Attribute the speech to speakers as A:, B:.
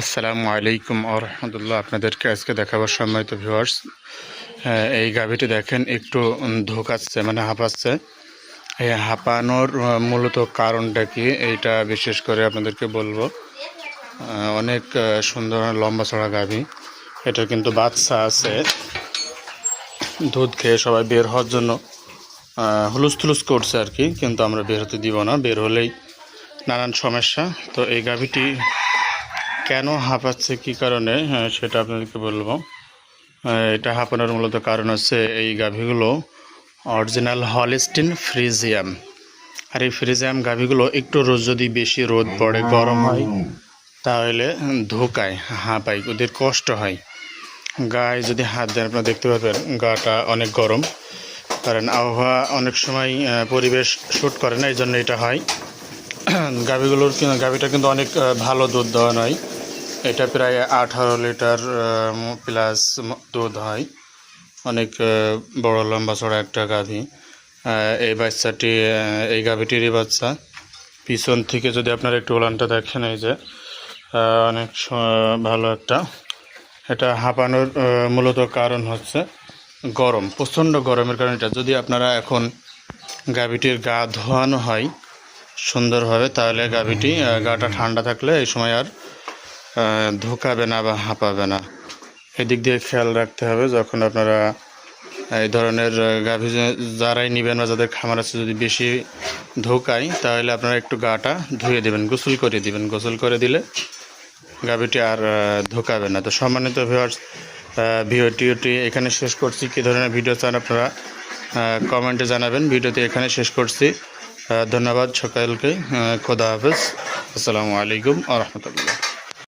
A: আসসালামু আলাইকুম আরহামদুল্লাহ আপনাদেরকে আজকে দেখাবার সময় তো ভিউয়ার্স এই গাভিটি দেখেন, একটু ধোকাচ্ছে মানে হাঁপাচ্ছে। এই হাঁপানোর মূলত কারণটা কি? এইটা বিশেষ করে আপনাদেরকে বলব। অনেক সুন্দর লম্বা চড়া গাভি। এটা কিন্তু বাচ্চা আছে। দুধ খেয়ে সবাই বের হওয়ার জন্য হুলুস থুলুস করছে আর কি, কিন্তু আমরা বের হতে দিব না। বের হলেই নানান সমস্যা। তো এই গাভিটি কেন হাঁপাচ্ছে কী কারণে? হ্যাঁ, সেটা আপনাদেরকে বলব। এটা হাঁপানোর মূলত কারণ হচ্ছে এই গাভীগুলো অরিজিনাল হলিস্টিন ফ্রিজিয়াম। আর এই ফ্রিজিয়াম গাভীগুলো একটু রোদ যদি বেশি রোদ পড়ে গরম হয় তাহলে ধোকায় হাঁপায় ওদের কষ্ট হয়। গায়ে যদি হাত দেন আপনারা দেখতে পাবেন গাটা অনেক গরম। কারণ আবহাওয়া অনেক সময় পরিবেশ শ্যুট করে না এই জন্য এটা হয়। গাভীগুলোর গাভীটা কিন্তু অনেক ভালো দুধ দেওয়া নয়। এটা প্রায় আঠারো লিটার প্লাস দুধ হয়। অনেক বড় লম্বা চড়া একটা গাভী। এই বাচ্চাটি এই গাভীটিরই বাচ্চা। পিছন থেকে যদি আপনারা একটু ওলানটা দেখেন, এই যে অনেক ভালো একটা। এটা হাঁপানোর মূলত কারণ হচ্ছে গরম, প্রচণ্ড গরমের কারণে এটা। যদি আপনারা এখন গাভীটির গা ধোয়ানো হয় সুন্দরভাবে, তাহলে গাভীটি গাটা ঠান্ডা থাকলে এই সময় আর ধোকাবে না বা হাঁপাবে না। এদিক দিয়ে খেয়াল রাখতে হবে যখন আপনারা এই ধরনের গাভী যারাই নেবেন বা যাদের খামার আছে যদি বেশি ধোকায়, তাহলে আপনারা একটু গাটা ধুয়ে দেবেন, গোসল করে দিবেন। গোসল করে দিলে গাভীটি আর ধোকাবে না। তো সম্মানিত ভিউয়ার্স ভিডিওটি এখানে শেষ করছি। কী ধরনের ভিডিও চান আপনারা কমেন্টে জানাবেন। ভিডিওটি এখানে শেষ করছি। ধন্যবাদ সকালকে। খোদা হাফেজ। আসসালামু আলাইকুম আ রহমতুল্লাহ।